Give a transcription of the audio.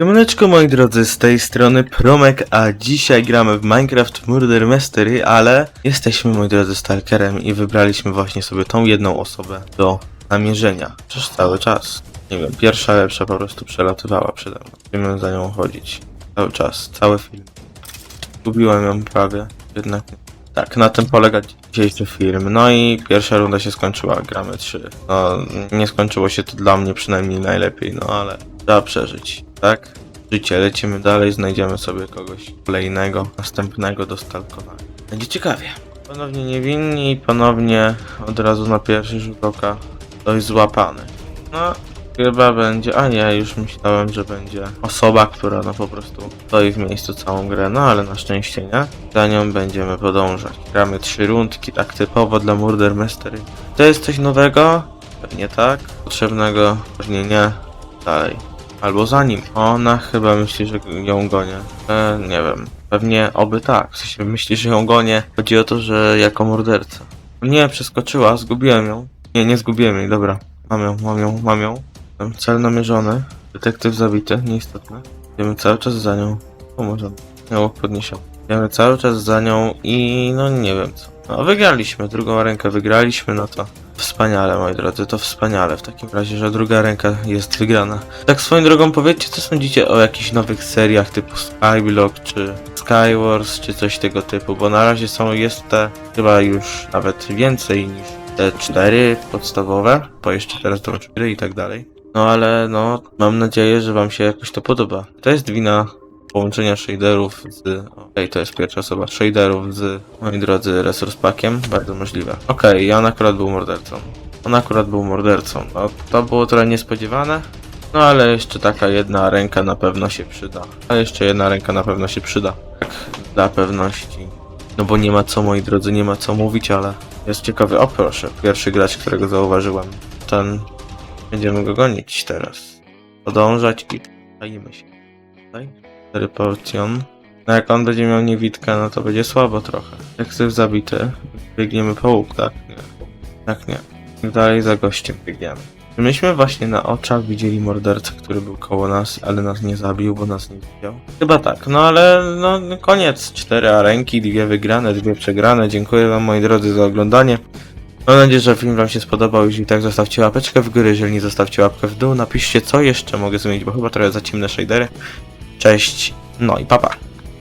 Siemaneczko moi drodzy, z tej strony Promek, a dzisiaj gramy w Minecraft Murder Mystery, ale jesteśmy moi drodzy stalkerem i wybraliśmy właśnie sobie tą jedną osobę do namierzenia. Przez cały czas. Nie wiem, pierwsza lepsza po prostu przelatywała przede mną. Będziemy za nią chodzić. Cały czas, cały film. Gubiłem ją prawie, jednak nie. Tak, na tym polega dzisiejszy film. No i pierwsza runda się skończyła, gramy trzy. No, nie skończyło się to dla mnie przynajmniej najlepiej, no ale trzeba przeżyć, tak? Życie, lecimy dalej, znajdziemy sobie kogoś kolejnego, następnego do stalkowania. Będzie ciekawie. Ponownie niewinni i ponownie od razu na pierwszy rzut oka ktoś złapany. No, chyba będzie, a nie, już myślałem, że będzie osoba, która no po prostu stoi w miejscu całą grę, no ale na szczęście nie. Za nią będziemy podążać. Gramy trzy rundki, tak typowo dla Murder Mystery. To jest coś nowego? Pewnie tak. Potrzebnego? Pewnie nie. Dalej. Albo za nim. Ona chyba myśli, że ją gonię. E, nie wiem. Pewnie oby tak. W sensie myśli, że ją gonię. Chodzi o to, że jako morderca. Nie, przeskoczyła, zgubiłem ją. Nie, nie zgubiłem jej, dobra. Mam ją, mam ją, mam ją. Cel namierzony. Detektyw zabity, nieistotne. Idziemy cały czas za nią. Pomożemy. Miało podniesią. Idziemy cały czas za nią i no nie wiem co. No wygraliśmy, drugą rękę wygraliśmy, no to wspaniale moi drodzy, to wspaniale w takim razie, że druga ręka jest wygrana. Tak swoją drogą powiedzcie co sądzicie o jakichś nowych seriach typu Skyblock czy Skywars czy coś tego typu, bo na razie są jest te chyba już nawet więcej niż te cztery podstawowe, bo jeszcze teraz to cztery i tak dalej. No ale no, mam nadzieję, że wam się jakoś to podoba. To jest wina połączenia shaderów z... Okej, to jest pierwsza osoba. Shaderów z, moi drodzy, resource packiem. Bardzo możliwe. Okej, okay, ja on akurat był mordercą. On akurat był mordercą. No, to było trochę niespodziewane. No ale jeszcze taka jedna ręka na pewno się przyda. A jeszcze jedna ręka na pewno się przyda. Tak, dla pewności. No bo nie ma co, moi drodzy, nie ma co mówić, ale jest ciekawy. O proszę, pierwszy gracz, którego zauważyłem. Ten... Będziemy go gonić teraz. Podążać i... Tajimy się. Tajmy. 4 porcjon. No jak on będzie miał niewidkę, no to będzie słabo trochę. Jak chcesz zabity, biegniemy po łuk, tak? Nie. Tak nie. Tak dalej za gościem biegniemy. Myśmy właśnie na oczach widzieli mordercę, który był koło nas, ale nas nie zabił, bo nas nie widział. Chyba tak, no ale no koniec. Cztery arenki, dwie wygrane, dwie przegrane. Dziękuję wam moi drodzy za oglądanie. Mam nadzieję, że film wam się spodobał. Jeśli tak, zostawcie łapeczkę w górę, jeżeli nie zostawcie łapkę w dół. Napiszcie co jeszcze mogę zmienić, bo chyba trochę za ciemne shadery. Cześć, no i papa.